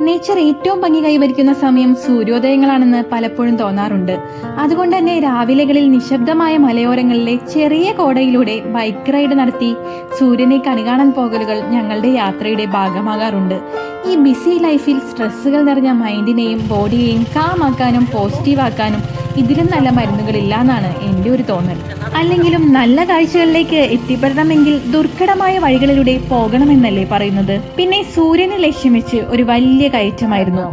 Nature ഏറ്റവും ഭംഗി കൈവരിക്കുന്ന സമയം സൂര്യോദയങ്ങളാണെന്ന് പലപ്പോഴും തോന്നാറുണ്ട്. അതുകൊണ്ട് തന്നെ രാവിലെകളിൽ നിശബ്ദമായ മലയോരങ്ങളിലെ ചെറിയ കോടയിലൂടെ ബൈക്ക് റൈഡ് നടത്തി സൂര്യനെ കണികാണാൻ പോകലുകൾ ഞങ്ങളുടെ യാത്രയുടെ ഭാഗമാകാറുണ്ട്. ഈ ബിസി ലൈഫിൽ സ്ട്രെസ്സുകൾ നിറഞ്ഞ മൈൻഡിനെയും ബോഡിയെയും കാമാക്കാനും പോസിറ്റീവാക്കാനും ഇതിലും നല്ല മരുന്നുകളില്ല എന്നാണ് എന്റെ ഒരു തോന്നൽ. അല്ലെങ്കിലും നല്ല കാഴ്ചകളിലേക്ക് എത്തിപ്പെടണമെങ്കിൽ ദുർഘടമായ വഴികളിലൂടെ പോകണമെന്നല്ലേ പറയുന്നത്. പിന്നെ സൂര്യനെ ലക്ഷ്യം വെച്ച് ഒരു വലിയ കയറ്റമായിരുന്നു.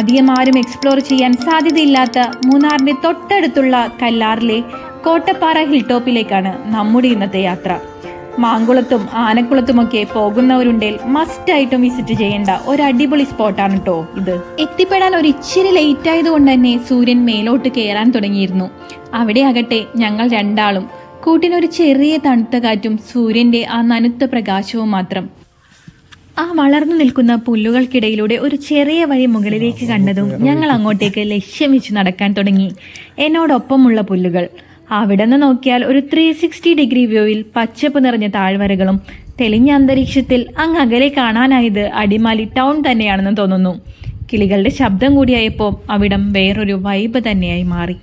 അധികം ആരും എക്സ്പ്ലോർ ചെയ്യാൻ സാധ്യതയില്ലാത്ത മൂന്നാറിന്റെ തൊട്ടടുത്തുള്ള കല്ലാറിലെ കോട്ടപ്പാറ ഹിൽ ടോപ്പിലേക്കാണ് നമ്മുടെ ഇന്നത്തെ യാത്ര. മാങ്കുളത്തും ആനക്കുളത്തുമൊക്കെ പോകുന്നവരുണ്ടേൽ മസ്റ്റ് ആയിട്ടും വിസിറ്റ് ചെയ്യേണ്ട ഒരു അടിപൊളി സ്പോട്ടാണ് കേട്ടോ ഇത്. എത്തിപ്പെടാൻ ഒരു ഇച്ചിരി ലേറ്റ് ആയതുകൊണ്ട് തന്നെ സൂര്യൻ മേലോട്ട് കയറാൻ തുടങ്ങിയിരുന്നു. അവിടെ ആകട്ടെ ഞങ്ങൾ രണ്ടാളും. കൂട്ടിനൊരു ചെറിയ തണുത്ത കാറ്റും സൂര്യന്റെ ആ നനുത്ത പ്രകാശവും മാത്രം. ആ വളർന്നു നിൽക്കുന്ന പുല്ലുകൾക്കിടയിലൂടെ ഒരു ചെറിയ വഴി മുകളിലേക്ക് കണ്ടതും ഞങ്ങൾ അങ്ങോട്ടേക്ക് ലക്ഷ്യം വെച്ച് നടക്കാൻ തുടങ്ങി. എന്നോടൊപ്പമുള്ള പുല്ലുകൾ. അവിടെ നിന്ന് നോക്കിയാൽ ഒരു ത്രീ സിക്സ്റ്റി ഡിഗ്രി വ്യൂവിൽ പച്ചപ്പ് നിറഞ്ഞ താഴ്വരകളും തെളിഞ്ഞ അന്തരീക്ഷത്തിൽ അങ്ങ് അകലെ കാണാനായത് അടിമാലി ടൗൺ തന്നെയാണെന്ന് തോന്നുന്നു. കിളികളുടെ ശബ്ദം കൂടിയായപ്പോൾ അവിടം വേറൊരു വൈബ് തന്നെയായി മാറി.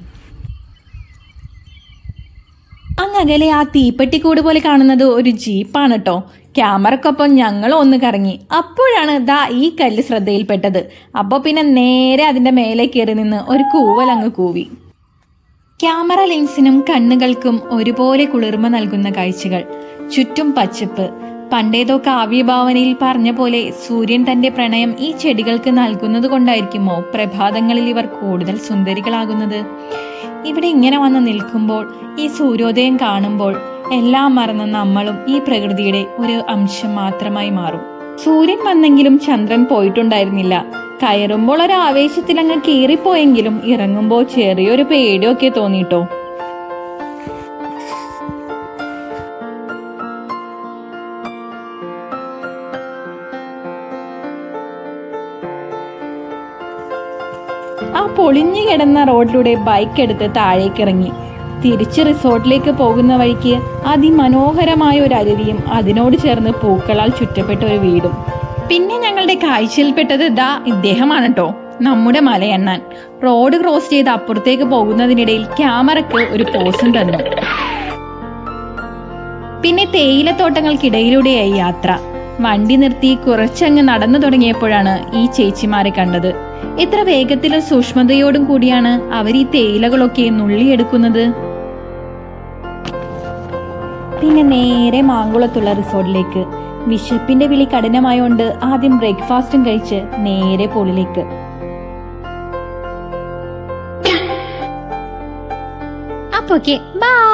അങ്ങകലെ ആ തീപ്പെട്ടിക്കൂട് പോലെ കാണുന്നത് ഒരു ജീപ്പാണ് കേട്ടോ ക്യാമറക്കൊപ്പം ഞങ്ങൾ ഒന്ന് കറങ്ങി. അപ്പോഴാണ് ദാ ഈ കല്ല് ശ്രദ്ധയിൽപ്പെട്ടത്. അപ്പോൾ പിന്നെ നേരെ അതിന്റെ മേലെ കയറി നിന്ന് ഒരു കൂവൽ അങ്ങ് കൂവി. ക്യാമറ ലെൻസിനും കണ്ണുകൾക്കും ഒരുപോലെ കുളിർമ നൽകുന്ന കാഴ്ചകൾ. ചുറ്റും പച്ചപ്പ്. പണ്ടേതോ കാവ്യഭാവനയിൽ പറഞ്ഞ പോലെ സൂര്യൻ തന്റെ പ്രണയം ഈ ചെടികൾക്ക് നൽകുന്നത് കൊണ്ടായിരിക്കുമോ പ്രഭാതങ്ങളിൽ ഇവർ കൂടുതൽ സുന്ദരികളാകുന്നത്? ഇവിടെ ഇങ്ങനെ വന്ന് നിൽക്കുമ്പോൾ ഈ സൂര്യോദയം കാണുമ്പോൾ എല്ലാം മറന്ന നമ്മളും ഈ പ്രകൃതിയുടെ ഒരു അംശം മാത്രമായി മാറും. സൂര്യൻ വന്നെങ്കിലും ചന്ദ്രൻ പോയിട്ടുണ്ടായിരുന്നില്ല. കയറുമ്പോൾ ഒരു ആവേശത്തിൽ അങ്ങ് കീറിപ്പോയെങ്കിലും ഇറങ്ങുമ്പോൾ ചെറിയൊരു പേടിയൊക്കെ തോന്നിട്ടോ. ആ പൊളിഞ്ഞു കിടന്ന റോഡിലൂടെ ബൈക്ക് എടുത്ത് താഴേക്ക് ഇറങ്ങി തിരിച്ച് റിസോർട്ടിലേക്ക് പോകുന്ന വഴിക്ക് അതിമനോഹരമായ ഒരു അരുവിയും അതിനോട് ചേർന്ന് പൂക്കളാൽ ചുറ്റപ്പെട്ട ഒരു വീടും. പിന്നെ ഞങ്ങളുടെ കാഴ്ചയിൽപ്പെട്ടത് ദാ ഇദ്ദേഹമാണ് കേട്ടോ നമ്മുടെ മലയണ്ണാൻ. റോഡ് ക്രോസ് ചെയ്ത് അപ്പുറത്തേക്ക് പോകുന്നതിനിടയിൽ ക്യാമറയ്ക്ക് ഒരു പോസും തന്നു. പിന്നെ തേയിലത്തോട്ടങ്ങൾക്കിടയിലൂടെയായി യാത്ര. വണ്ടി നിർത്തി കുറച്ചങ്ങ് നടന്നു തുടങ്ങിയപ്പോഴാണ് ഈ ചേച്ചിമാരെ കണ്ടത്. എത്ര വേഗത്തിലും സൂക്ഷ്മതയോടും കൂടിയാണ് അവർ ഈ തേയിലകളൊക്കെ നുള്ളിയെടുക്കുന്നത്. പിന്നെ നേരെ മാങ്കുളത്തുള്ള റിസോർട്ടിലേക്ക്. വിശപ്പിന്റെ വിളി കഠിനമായോണ്ട് ആദ്യം ബ്രേക്ക്ഫാസ്റ്റും കഴിച്ച് നേരെ പോളിലേക്ക്. അപ്പൊ ബൈ